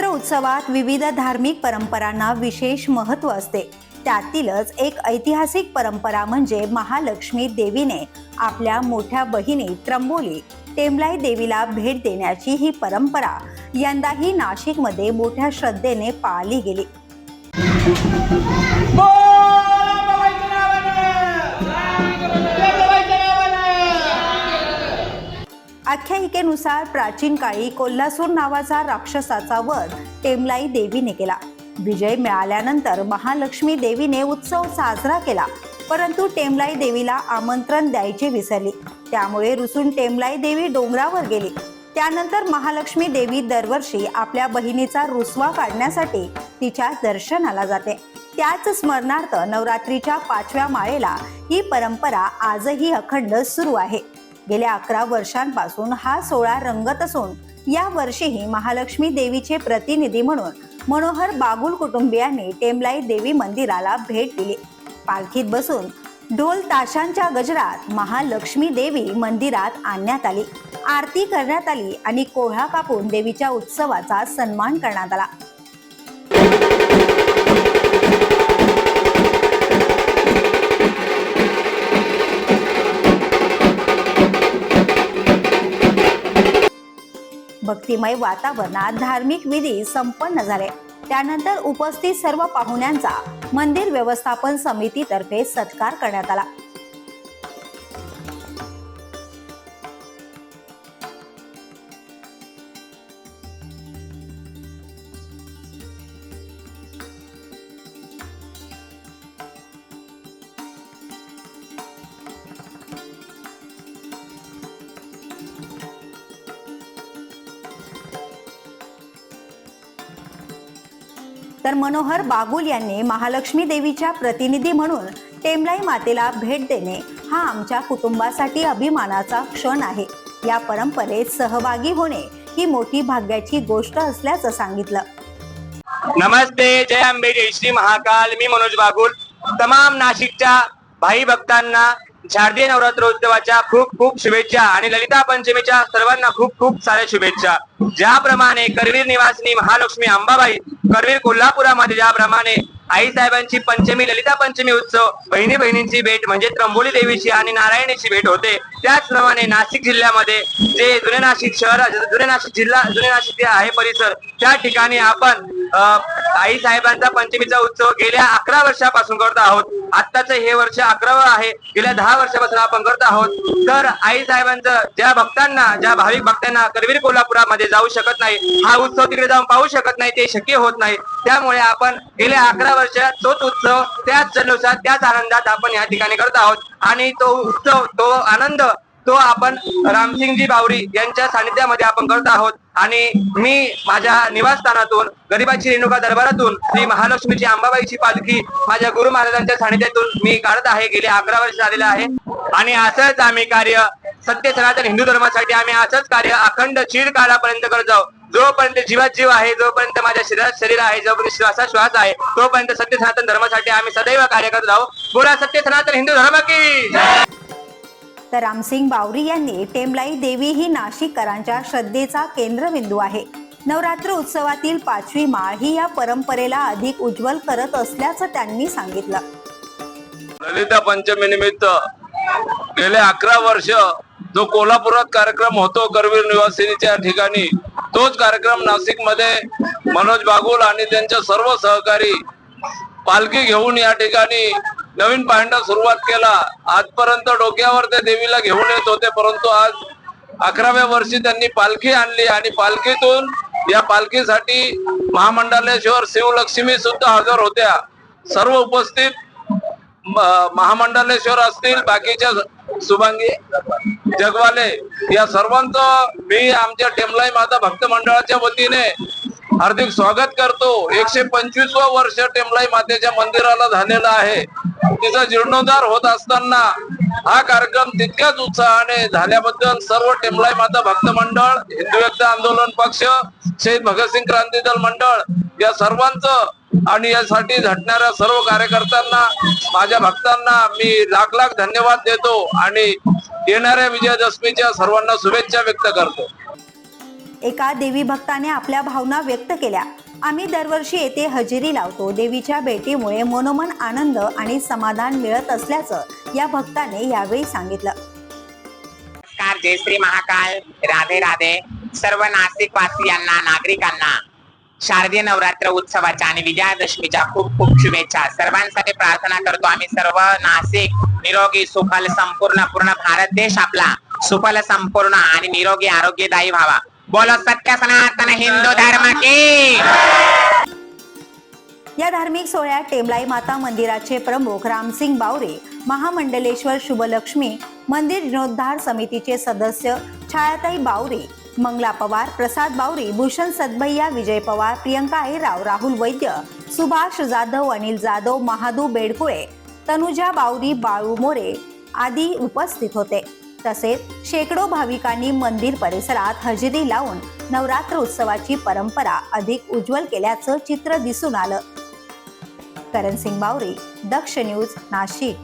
नवरात्र उत्सवात विविध धार्मिक परंपरांना विशेष महत्त्व असते. त्यातीलच एक ऐतिहासिक परंपरा म्हणजे महालक्ष्मी देवीने आपल्या मोठ्या बहिणी त्र्यंबोली टेमलाई देवीला भेट देण्याची ही परंपरा यंदाही नाशिकमध्ये मोठ्या श्रद्धेने पाळली गेली. आख्यायिकेनुसार प्राचीन काळी कोल्हासूर नावाचा राक्षसाचा वध टेमलाई देवीने केला. विजय मिळाल्यानंतर महालक्ष्मी देवीने उत्सव साजरा केला. परंतु टेमलाई देवीला आमंत्रण द्यायचे विसरली. त्यामुळे रुसून टेमलाई देवी डोंगरावर गेली. त्यानंतर महालक्ष्मी देवी दरवर्षी आपल्या बहिणीचा रुसवा काढण्यासाठी तिच्या दर्शनाला जाते. त्याच स्मरणार्थ नवरात्रीच्या पाचव्या माळेला ही परंपरा आजही अखंड सुरू आहे. गेल्या अकरा वर्षांपासून हा सोहळा रंगत असून या वर्षीही महालक्ष्मी देवीचे प्रतिनिधी म्हणून मनोहर बागुल कुटुंबियांनी टेमलाई देवी मंदिराला भेट दिली. पालखीत बसून ढोल ताशांच्या गजरात महालक्ष्मी देवी मंदिरात आणण्यात आली. आरती करण्यात आली आणि कोहळा कापून देवीच्या उत्सवाचा सन्मान करण्यात आला. भक्तिमय वातावरणात धार्मिक विधी संपन्न झाले. त्यानंतर उपस्थित सर्व पाहुण्यांचा मंदिर व्यवस्थापन समितीतर्फे सत्कार करण्यात आला. तर मनोहर बागुल यांनी महालक्ष्मी देवीच्या प्रतिनिधी म्हणून टेमलाई मातेला भेट देणे हा आमच्या कुटुंबासाठी अभिमानाचा क्षण आहे. या परंपरेत सहभागी होणे ही मोठी भाग्याची गोष्ट असल्याचं सांगितलं. नमस्ते जय अंबे जय श्री महाकाल. मी मनोज बागुल. तमाम नाशिकच्या भाई भक्तांना शारदीय नवरात्रोत्सवाच्या खूप खूप शुभेच्छा आणि ललिता पंचमीच्या सर्वांना खूप खूप साऱ्या शुभेच्छा. ज्याप्रमाणे करवीर निवासिनी महालक्ष्मी अंबाबाई करवीर कोल्हापुरामध्ये ज्याप्रमाणे आई साहेबांची पंचमी ललिता पंचमी उत्सव बहिणी बहिणींची भेट म्हणजे त्र्यंबोली देवीची आणि नारायणीची भेट होते. त्याचप्रमाणे नाशिक जिल्ह्यामध्ये जे जुने नाशिक शहर जुने नाशिक जिल्हा जुने नाशिक जे आहे परिसर त्या ठिकाणी आपण आई साहेबांचा पंचमीचा उत्सव गेल्या अकरा वर्षापासून करत आहोत. आत्ताचं हे वर्ष अकरावं आहे. गेल्या दहा वर्षापासून आपण करत आहोत. तर आई साहेबांचं ज्या भक्तांना ज्या भाविक भक्तांना करवीर कोल्हापुरामध्ये जाऊ शकत नाही हा उत्सव तिकडे जाऊन पाहू शकत नाही ते शक्य होत नाही. त्यामुळे आपण गेल्या अकरा वर्षात तोच उत्सव त्याच जल्लोषात त्याच आनंदात आपण या ठिकाणी करत आहोत. आणि तो उत्सव तो आनंद तो आपण रामसिंगजी बावरी यांच्या सानिध्यामध्ये आपण करत आहोत. आणि मी माझ्या निवासस्थानातून गरिबाची रेणुका दरबारातून श्री महालक्ष्मीची अंबाबाईची पालखी माझ्या गुरु महाराजांच्या सानिध्यातून मी काढत आहे. गेले अकरा वर्ष झालेलं आहे. आणि असंच आम्ही कार्य सत्य सनातन हिंदू धर्मासाठी आम्ही असंच कार्य अखंड चिर काळापर्यंत करत जाऊ. जोपर्यंत जीवात जीव आहे जोपर्यंत माझ्या शरीरात शरीर आहे जोपर्यंत श्वासा श्वास आहे तोपर्यंत सत्य सनातन धर्मासाठी आम्ही सदैव कार्य करत राहू. बोला सत्य सनातन हिंदू धर्म की तर रामसिंग बावरी यांनी टेमलाई देवी ही नाशिककरांच्या श्रद्धेचा केंद्रबिंदू आहे. नवरात्र उत्सवातील पाचवी माळ ही या परंपरेला अधिक उज्ज्वल करत असल्याचं त्यांनी सांगितलं. ललिता पंचमीनिमित्त गेले अकरा वर्ष जो कोल्हापुरात कार्यक्रम होतो करवीर निवासिनीच्या ठिकाणी तोच कार्यक्रम नाशिकमध्ये मनोज बागुल आणि त्यांच्या सर्व सहकारी पालखी घेऊन या ठिकाणी नवीन पाहंडा सुरुवात केला. आजपर्यंत डोक्यावर ते देवीला घेऊन येत होते परंतु आज अकराव्या वर्षी त्यांनी पालखी आणली आणि पालखीतून या पालखीसाठी महामंडलेश्वर शिवलक्ष्मी सुद्धा हजर होत्या. सर्व उपस्थित म- महामंडलेश्वर असतील बाकीच्या सुभांगी जगवाले या सर्वांचं मी आमच्या टेमलाई माता भक्त मंडळाच्या वतीने हार्दिक स्वागत करतो. एकशे पंचवीसवं वर्ष टेमलाई मातेच्या मंदिराला झालेलं आहे. तिचा जीर्णोद्धार होत असताना हा कार्यक्रम तितक्याच उत्साहाने झाल्याबद्दल सर्व टेमलाई माता भक्त मंडळ हिंदू व्यक्त आंदोलन पक्ष शहीद भगतसिंग क्रांती दल मंडळ या सर्वांचं आणि यासाठी झटणाऱ्या सर्व कार्यकर्त्यांना माझ्या भक्तांना मी लाख लाख धन्यवाद देतो आणि येणाऱ्या विजयादशमीच्या सर्वांना शुभेच्छा व्यक्त करतो. एका देवी भक्ताने आपल्या भावना व्यक्त केल्या. आम्ही दरवर्षी येथे हजेरी लावतो. देवीच्या भेटीमुळे मनोमन आनंद आणि समाधान मिळत असल्याचं या भक्ताने यावेळी सांगितलं. नमस्कार जय श्री महाकाल. राधे राधे. सर्व नाशिक वासियांना नागरिकांना शारदीय नवरात्र उत्सवाच्या आणि विजयादशमीच्या खूप खूप शुभेच्छा. सर्वांसाठी प्रार्थना करतो आम्ही सर्व. नाशिक निरोगी सुफल संपूर्ण पूर्ण भारत देश आपला. सुफल संपूर्ण आणि निरोगी आरोग्यदायी व्हावा. बोलो सत्य सनातन हिंदू धर्म की या धार्मिक सोहळ्यात टेबलाई माता मंदिराचे प्रमुख रामसिंग बावरे महामंडलेश्वर शुभलक्ष्मी मंदिर जीर्णोद्धार समितीचे सदस्य छायाताई बावरे मंगला पवार प्रसाद बावरे भूषण सदभैया विजय पवार प्रियंका अहिराव राहुल वैद्य सुभाष जाधव अनिल जाधव महादू बेडकुळे तनुजा बावरी बाळू मोरे आदी उपस्थित होते. तसेच शेकडो भाविकांनी मंदिर परिसरात हजेरी लावून नवरात्र उत्सवाची परंपरा अधिक उज्ज्वल केल्याचं चित्र दिसून आलं. करण सिंग बावरी दक्ष न्यूज नाशिक.